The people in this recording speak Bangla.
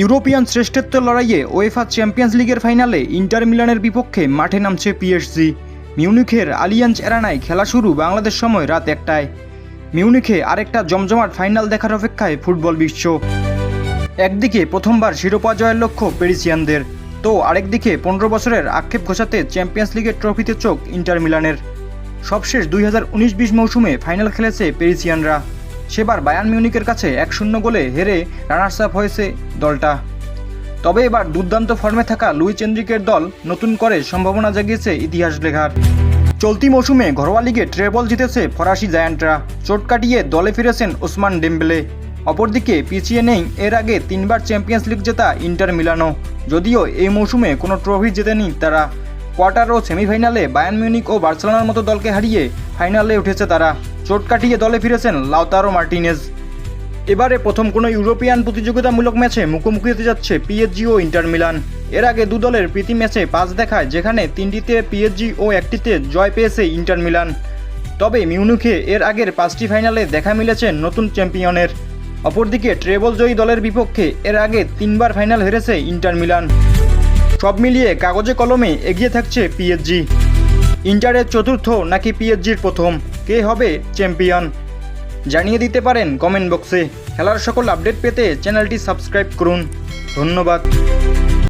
ইউরোপিয়ান শ্রেষ্ঠত্ব লড়াইয়ে ওয়েফা চ্যাম্পিয়ন্স লিগের ফাইনালে ইন্টার মিলানের বিপক্ষে মাঠে নামছে পিএসজি মিউনিখের আলিয়াঞ্জ এরানায় খেলা শুরু বাংলাদেশ সময় রাত একটায়। মিউনিখে আরেকটা জমজমাট ফাইনাল দেখার অপেক্ষায় ফুটবল বিশ্ব। একদিকে প্রথমবার শিরোপা জয়ের লক্ষ্য পেরিসিয়ানদের, তো আরেকদিকে পনেরো বছরের আক্ষেপ ঘোষাতে চ্যাম্পিয়ন্স লিগের ট্রফিতে চোখ ইন্টার মিলানের। সবশেষ দুই হাজার উনিশ বিশ মৌসুমে ফাইনাল খেলেছে পেরিসিয়ানরা। সেবার বায়ান মিউনিকের কাছে এক শূন্য গোলে হেরে রানার্স আপ হয়েছে দলটা। তবে এবার দুর্দান্ত ফর্মে থাকা লুই চেন্দ্রিকের দল নতুন করে সম্ভাবনা জাগিয়েছে ইতিহাস লেখার। চলতি মৌসুমে ঘরোয়া লিগে ট্রেবল জিতেছে ফরাসি জায়ান্টরা। চোট কাটিয়ে দলে ফিরেছেন ওসমান ডেম্বেলে। অপরদিকে পিছিয়ে নেই এর আগে তিনবার চ্যাম্পিয়ন্স লিগ জেতা ইন্টার মিলানো। যদিও এই মৌসুমে কোনো ট্রফি জেতেনি তারা। কোয়ার্টার ও সেমিফাইনালে বায়ান মিউনিক ও বার্সেলোনার মতো দলকে হারিয়ে ফাইনালে উঠেছে তারা। চোট কাটিয়ে দলে ফিরেছেন লাউতারো মার্টিনেজ। এবারে প্রথম কোনো ইউরোপিয়ান প্রতিযোগিতামূলক ম্যাচে মুখোমুখি হতে যাচ্ছে পিএসজি ও ইন্টার মিলান। এর আগে দু দলের প্রীতি ম্যাচে পাঁচ দেখায়, যেখানে তিনটিতে পিএসজি ও একটিতে জয় পেয়েছে ইন্টার মিলান। তবে মিউনিখে এর আগের পাঁচটি ফাইনালে দেখা মিলেছে নতুন চ্যাম্পিয়নের। অপরদিকে ট্রেবল জয়ী দলের বিপক্ষে এর আগে তিনবার ফাইনাল হেরেছে ইন্টার মিলান। সব মিলিয়ে কাগজে কলমে এগিয়ে থাকছে পিএসজি। ইন্টারের চতুর্থ নাকি পিএসজির প্রথম? কে হবে চ্যাম্পিয়ন? জানিয়ে দিতে পারেন কমেন্ট বক্সে খেলার সকল আপডেট পেতে চ্যানেলটি সাবস্ক্রাইব করুন। ধন্যবাদ।